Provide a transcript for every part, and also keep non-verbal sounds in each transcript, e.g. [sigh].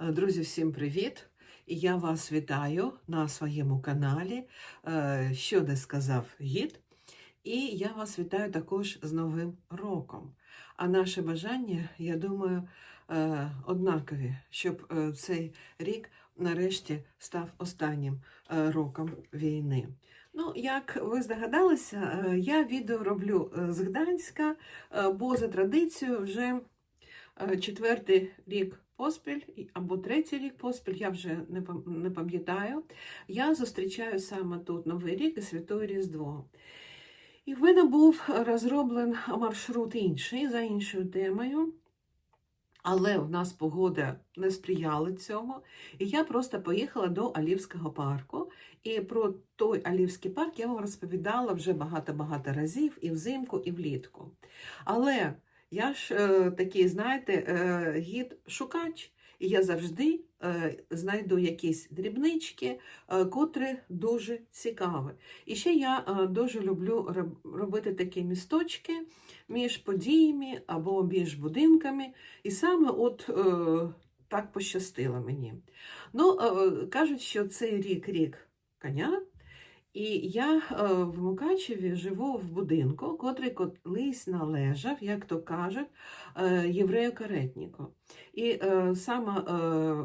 Е, Друзі, всім привіт! Я вас вітаю на своєму каналі, е, що не сказав гід. І я вас вітаю також з Новим роком. А наше бажання, я думаю, е, однакові, щоб цей рік нарешті став останнім роком війни. Ну, як ви здогадалися, я відео роблю з Гданська, бо за традицією вже четвертий рік поспіль або третій рік поспіль, я вже не пам'ятаю. Я зустрічаю саме тут Новий рік і Святое Різдво. І в мене був розроблений маршрут інший за іншою темою. Але в нас погода не сприяла цьому, і я просто поїхала до Олівського парку. І про той Олівський парк я вам розповідала вже багато-багато разів і взимку, і влітку. Але я ж е, такий, знаєте, е, гід-шукач, і я завжди е, знайду якісь дрібнички, е, котрі дуже цікаві. І ще я е, дуже люблю робити такі місточки між подіями або між будинками. І саме от е, так пощастило мені. Ну, е, кажуть, що цей рік рік коня. І я е, в Мукачеві живу в будинку, котрий колись належав, як то кажуть, е, єврею-каретнику. І е, саме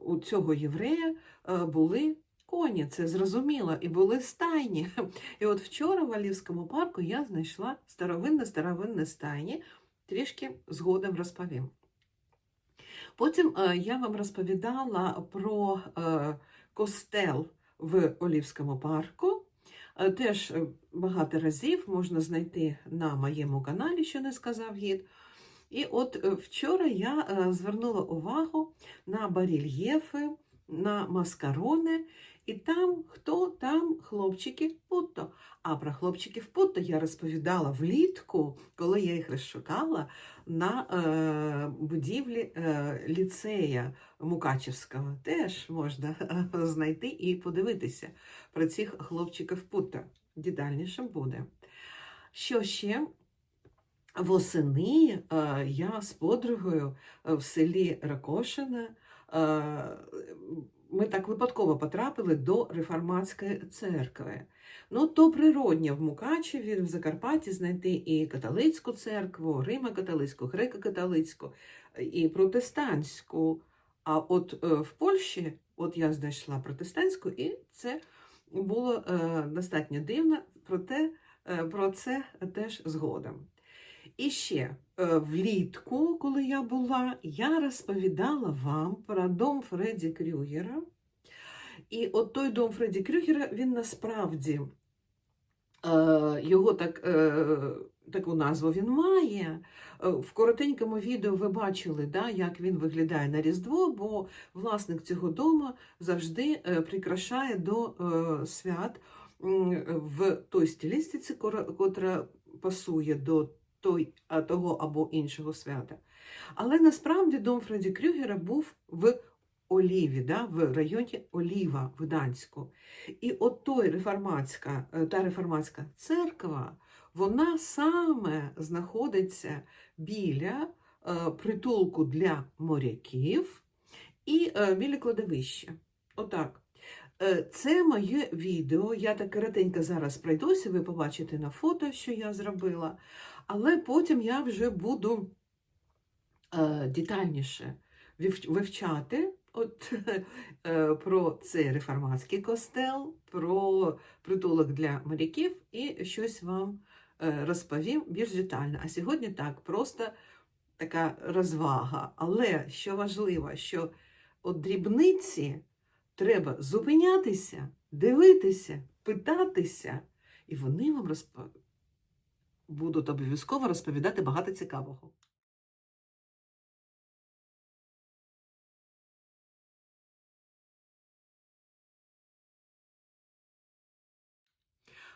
у цього єврея були коні, це зрозуміло, і були стайні. [laughs] І от вчора в Олівському парку я знайшла старовинне-старовинне стайні, трішки згодом розповім. Потім я вам розповідала про костел в Олівському парку. Е, Теж е, багато разів можна знайти на моєму каналі, що не сказав гід. І от е, вчора я звернула увагу на барельєфи, на маскарони, і там хто там хлопчики Путто. А про хлопчиків Путто я розповідала влітку, коли я їх розшукала на е, будівлі е, ліцея Мукачевського. Теж можна е, знайти і подивитися про цих хлопчиків Путто. Дідальніше буде. Що ще? Восени е, я з подругою е, в селі Ракошине. Ми так випадково потрапили до реформатської церкви. Ну, то природньо в Мукачеві, в Закарпатті знайти і католицьку церкву, Римо-католицьку, греко-католицьку, і протестантську. А от е, в Польщі, от я знайшла протестантську, і це було е, достатньо дивно, проте е, про це теж згодом. І ще е, влітку, коли я була, я розповідала вам про дом Фредді Крюгера. І от той дом Фредді Крюгера, він насправді е, його так, е, таку назву він має. В коротенькому відео ви бачили, да, як він виглядає на Різдво, бо власник цього дому завжди прикрашає до свят в той стилістиці, котра пасує до той, того або іншого свята. Але насправді дом Фредді Крюгера був в Оліві, да, в районі Оліва в Гданську. І от той реформатська, е, та реформатська церква, вона саме знаходиться біля е, притулку для моряків і е, біля кладовища. Отак. Це моє відео. Я так коротенько зараз пройдуся, ви побачите на фото, що я зробила. Але потім я вже буду е, детальніше вивчати от, [laughs] е, про цей реформатський костел, про притулок для моряків і щось вам е, розповім більш детально. А сьогодні так, просто така розвага. Але що важливо, що от дрібниці треба зупинятися, дивитися, питатися, і вони вам розп... будуть обов'язково розповідати багато цікавого.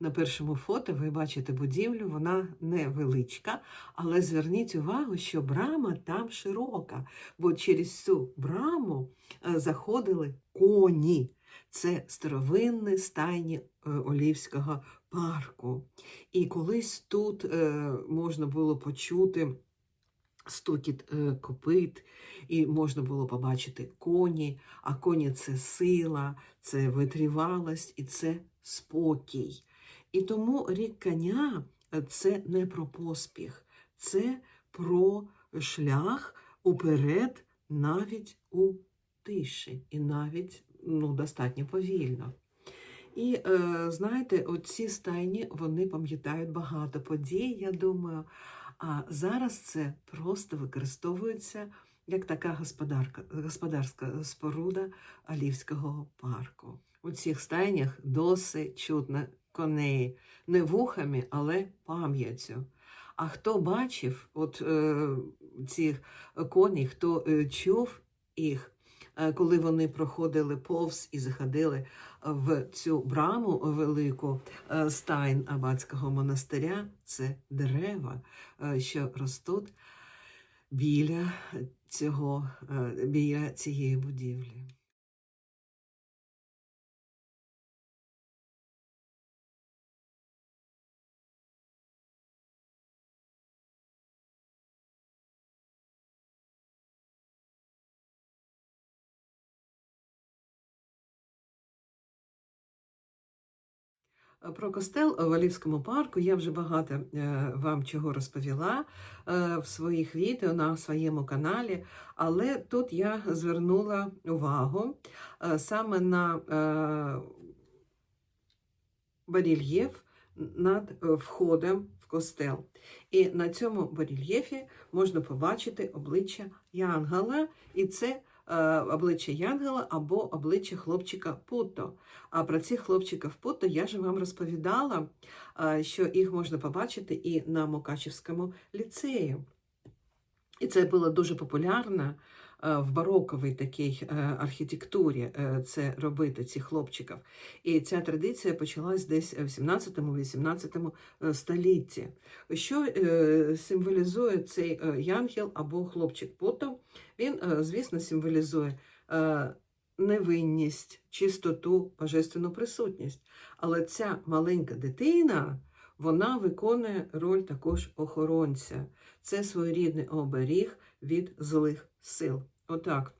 На першому фото ви бачите будівлю, вона невеличка, але зверніть увагу, що брама там широка, бо через цю браму е, заходили коні. Це старовинні стайні е, Олівського парку. І колись тут е, можна було почути стукіт е, копит, і можна було побачити коні, а коні це сила, це витривалость і це спокій. І тому рік коня е, це не про поспіх, це про шлях уперед навіть у тиші, і навіть ну, достатньо повільно. І е, знаєте, оці стайні вони пам'ятають багато подій, я думаю. А зараз це просто використовується як така господарка, господарська споруда Алівського парку. У цих стайнях досить чутно коней не вухами, але пам'яттю. А хто бачив от, е, цих коней, хто е, чув їх, коли вони проходили повз і заходили в цю браму велику е, стайн Абатського монастиря, це дерева, е, що ростуть біля цього, е, біля цієї будівлі. Про костел в Олівському парку я вже багато е, вам чого розповіла е, в своїх відео на своєму каналі, але тут я звернула увагу е, саме на е, барельєф над е, входом в костел. І на цьому барельєфі можна побачити обличчя Янгела, і це е, обличчя Янгела або обличчя хлопчика Путо. А про цих хлопчиків Пото я ж вам розповідала, е, що їх можна побачити і на Мукачівському ліцеї. І це було дуже популярно е, в бароковій такій е, архітектурі е, це робити, цих хлопчиків. І ця традиція почалась десь в 17-18 столітті. Що е, символізує цей е, янгел або хлопчик Путо? Він, е, звісно, символізує е, невинність, чистоту, божественну присутність. Але ця маленька дитина, вона виконує роль також охоронця. Це своєрідний оберіг від злих сил. Отак.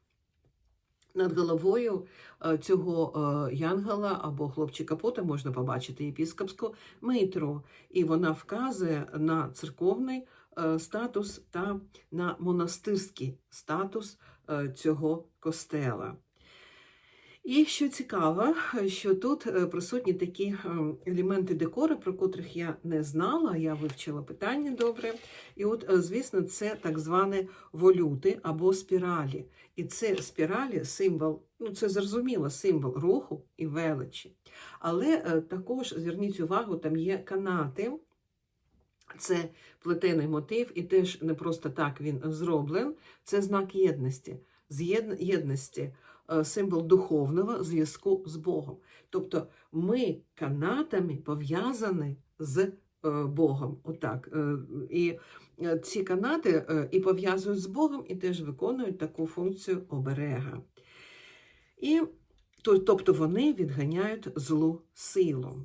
Над головою е, цього е, янгела або хлопчика пота можна побачити єпіскопську митру, і вона вказує на церковний е, статус та на монастирський статус цього костела. І що цікаво, що тут е, присутні такі е, елементи декору, про котрих я не знала, я вивчила питання добре. І от, е, звісно, це так звані волюти або спіралі. І це спіралі символ, ну це зрозуміло, символ руху і величі. Але також зверніть увагу, там є канати. Це плетений мотив, і теж не просто так він зроблен. Це знак єдності. Єдності символ духовного зв'язку з Богом. Тобто ми канатами пов'язані з е, Богом. Отак. Е, І е, ці канати е, і пов'язують з Богом, і теж виконують таку функцію оберега. І тобто вони відганяють злу силу.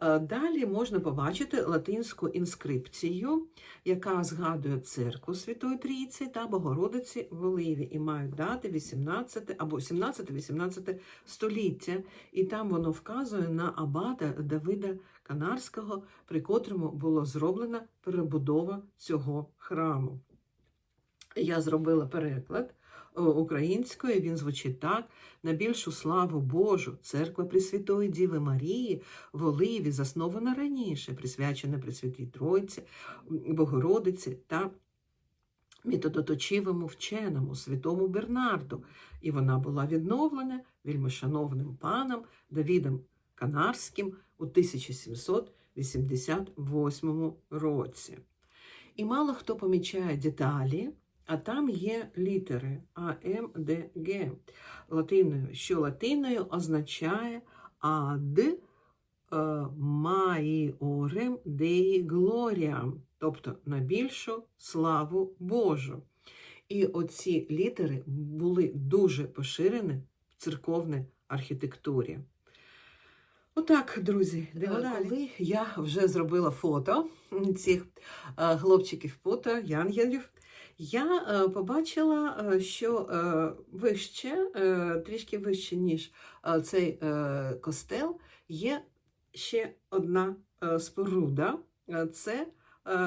Е, Далі можна побачити латинську інскрипцію, яка згадує церкву Святої Трійці та Богородиці в Оливі і мають дати 18 або 17-18 століття. І там воно вказує на абата Давида Канарського, при котрому було зроблена перебудова цього храму. Я зробила переклад українською, він звучить так: на більшу славу Божу, церква Пресвятої Діви Марії в Оливі заснована раніше, присвячена Пресвятій Тройці, Богородиці та методоточивому вченому святому Бернарду, і вона була відновлена вельмишановним паном Давідом Канарським у 1788 році. І мало хто помічає деталі, а там є літери А, М, Д, Г латиною, що латиною означає ад е, маіорем деї глоріам, тобто на більшу славу Божу. І оці літери були дуже поширені в церковній архітектурі. Отак, друзі, далі. коли я вже зробила фото цих е, хлопчиків фото, янгелів, я е, побачила, е, що е, вище, трішки вище, ніж цей костел, є ще одна споруда. Це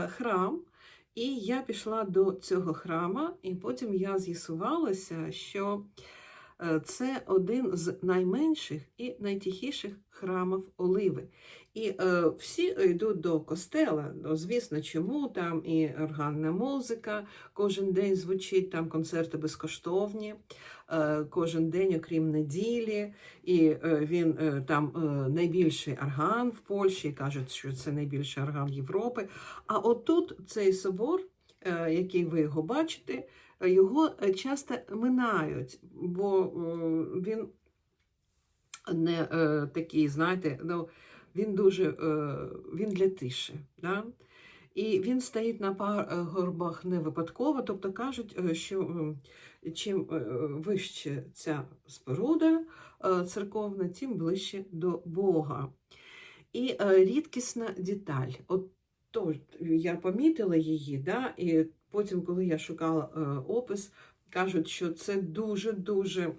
храм. І я пішла до цього храма, і потім я з'ясувалася, що це один з найменших і найтихіших храмів Оливи. І е, всі йдуть до костела. Ну, звісно, чому там і органна музика кожен день звучить, там концерти безкоштовні, е, кожен день, окрім неділі. І е, він е, там е, найбільший орган в Польщі, кажуть, що це найбільший орган Європи. А отут цей собор, е, який ви його бачите, е, його е, часто минають, бо е, він не е, такий, знаєте, ну, він дуже він для тиші. Да? І він стоїть на пагорбах не випадково, тобто кажуть, що чим вище ця споруда церковна, тим ближче до Бога. І рідкісна деталь. От то я помітила її, да? і потім, коли я шукала е, опис, кажуть, що це дуже-дуже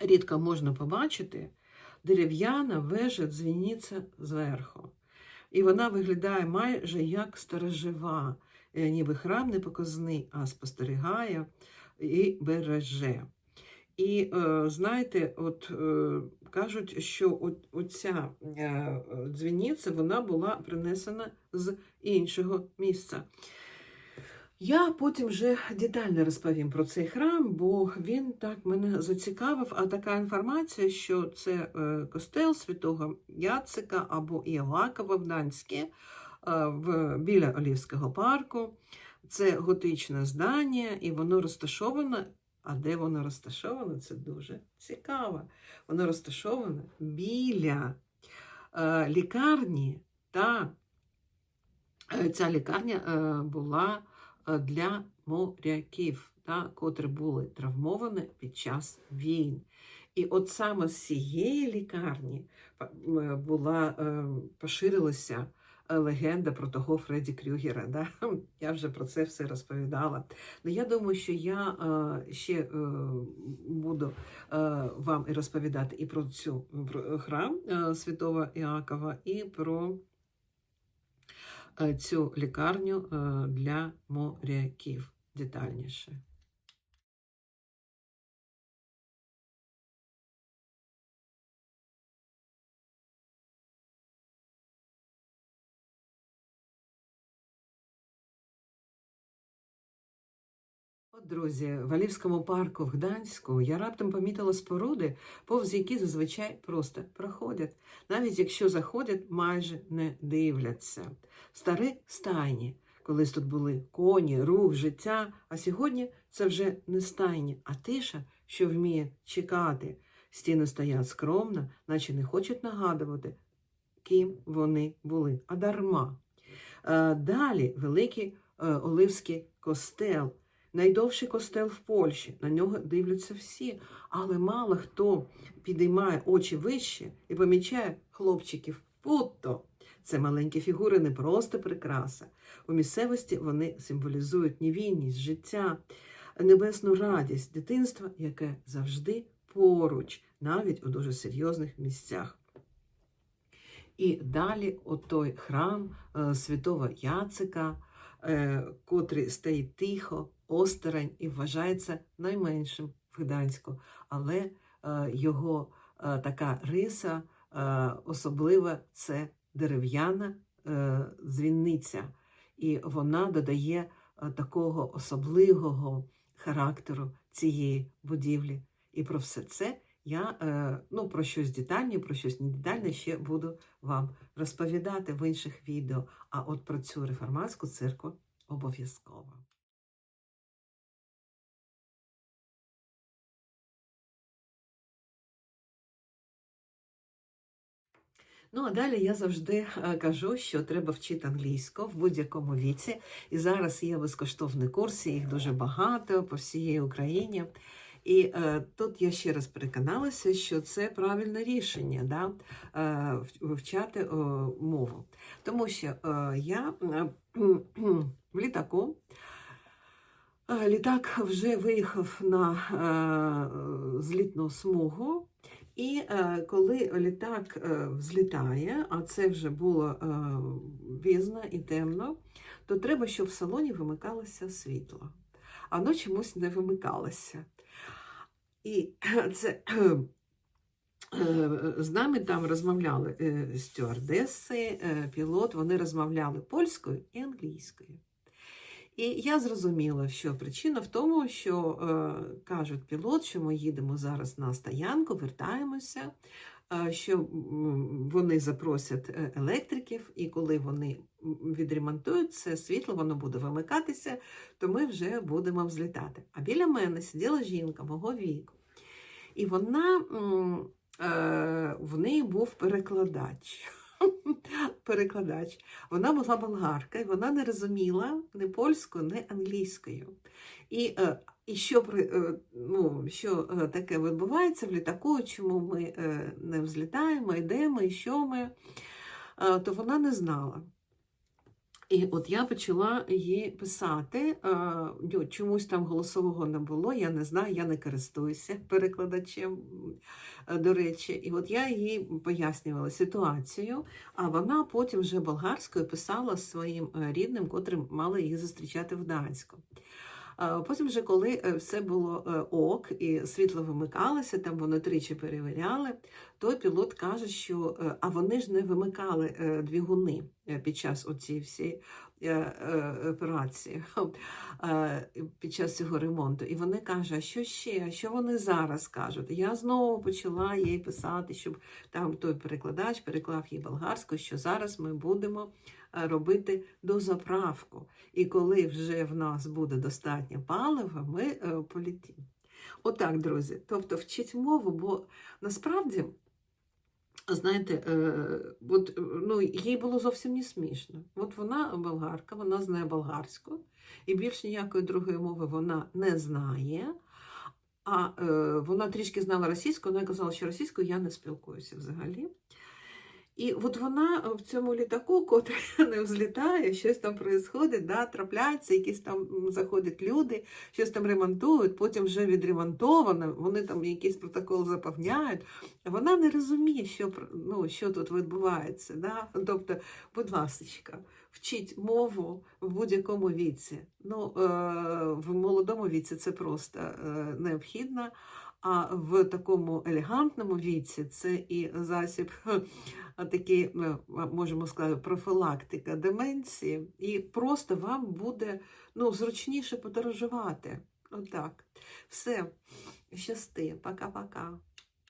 рідко можна побачити дерев'яна вежа дзвіниця зверху. І вона виглядає майже як сторожива, Е, ніби храм не показний, а спостерігає і береже. І е, знаєте, от кажуть, що от, оця дзвіниця вона була принесена з іншого місця. Я потім вже детально розповім про цей храм, бо він так мене зацікавив. А така інформація, що це е, костел святого Яцика або Іоакова в Гданське, е, біля Олівського парку. Це готичне здання, і воно розташоване. А де воно розташоване? Це дуже цікаво. Воно розташоване біля е, лікарні, та ця лікарня була для моряків, та, котрі були травмовані під час війн. І от саме з цієї лікарні е, була, е, поширилася е, легенда про того Фредді Крюгера. Да? [laughs] Я вже про це все розповідала. Ну, я думаю, що я е, ще е, буду е, вам і розповідати і про цю про храм е, Святого Іакова, і про е, цю лікарню е, для моряків детальніше. Друзі, в Алівському парку в Гданську я раптом помітила споруди, повз які зазвичай просто проходять, навіть якщо заходять, майже не дивляться. Старі стайні, колись тут були коні, рух, життя, а сьогодні це вже не стайні, а тиша, що вміє чекати. Стіни стоять скромно, наче не хочуть нагадувати, ким вони були, а дарма. Е, Далі великий е, Оливський костел. Найдовший костел в Польщі. На нього дивляться всі, але мало хто підіймає очі вище і помічає хлопчиків путто. Це маленькі фігури не просто прикраса. У місцевості вони символізують невінність, життя, небесну радість, дитинство, яке завжди поруч, навіть у дуже серйозних місцях. І далі отой храм е, святого Яцика, е, котрий стоїть тихо, осторонь і вважається найменшим в Гданську, але е, його е, така риса е, особлива це дерев'яна дзвіниця, і вона додає такого особливого характеру цієї будівлі. І про все це я ну, про щось детальне, про щось не детальне ще буду вам розповідати в інших відео. А от про цю реформатську церкву обов'язково. Ну, а далі я завжди е, кажу, що треба вчити англійську в будь-якому віці. І зараз є безкоштовні курси, їх дуже багато по всій Україні. І е, тут я ще раз переконалася, що це правильне рішення да, е, вивчати е, мову. Тому що е, я е, в [clears throat] літаку Е, Літак вже виїхав на е, злітну смугу, і е, коли літак е, взлітає, а це вже було е, пізно і темно, то треба, щоб в салоні вимикалося світло. А воно чомусь не вимикалося. І [clears throat] це [clears throat] з нами там розмовляли стюардеси, пілот, вони розмовляли польською і англійською. І я зрозуміла, що причина в тому, що е, кажуть пілот, що ми їдемо зараз на стоянку, вертаємося, е, що вони запросять е, електриків, і коли вони відремонтують це світло, воно буде вимикатися, то ми вже будемо взлітати. А біля мене сиділа жінка мого віку. І вона е, в неї був перекладач. [laughs] Перекладач. Вона була болгарка, і вона не розуміла ні польською, ні англійською. І, е, і що, е, ну, що е, таке відбувається в літаку, чому ми не взлітаємо, йдемо, і що ми, то вона не знала. І от я почала їй писати, ну, чомусь там голосового не було, я не знаю, я не користуюся перекладачем, до речі. І от я їй пояснювала ситуацію, а вона потім вже болгарською писала своїм е, рідним, котрим мали її зустрічати в Гданську. Потім, вже, коли е, все було е, ок і світло вимикалося, там вони тричі перевіряли, то пілот каже, що е, а вони ж не вимикали двигуни під час оцієї всієї операції, [laughs] під час цього ремонту. І вони кажуть, а що ще? Що вони зараз кажуть? Я знову почала їй писати, щоб там той перекладач переклав їй болгарською, що зараз ми будемо робити дозаправку. І коли вже в нас буде достатньо палива, ми е. Отак, друзі. Тобто вчіть мову, бо насправді, знаєте, е, от, е, ну, їй було зовсім не смішно. От вона болгарка, вона знає болгарську, і більш ніякої другої мови вона не знає. А е, вона трішки знала російську, вона казала, що російською я не спілкуюся взагалі. І от вона в цьому літаку, котрий [laughs] не взлітає, щось там відбувається, да, трапляється, якісь там заходять люди, щось там ремонтують, потім вже відремонтовано, вони там якийсь протокол заповняють. Вона не розуміє, що, ну, що тут відбувається. Да? Тобто, будь ласка, вчіть мову в будь-якому віці. Ну, е, в молодому віці це просто е, необхідно. А в такому елегантному віці це і засіб [laughs] такий, е, можемо сказати, профілактика деменції, і просто вам буде ну, зручніше подорожувати. Отак. Все, щасти, пока-пока.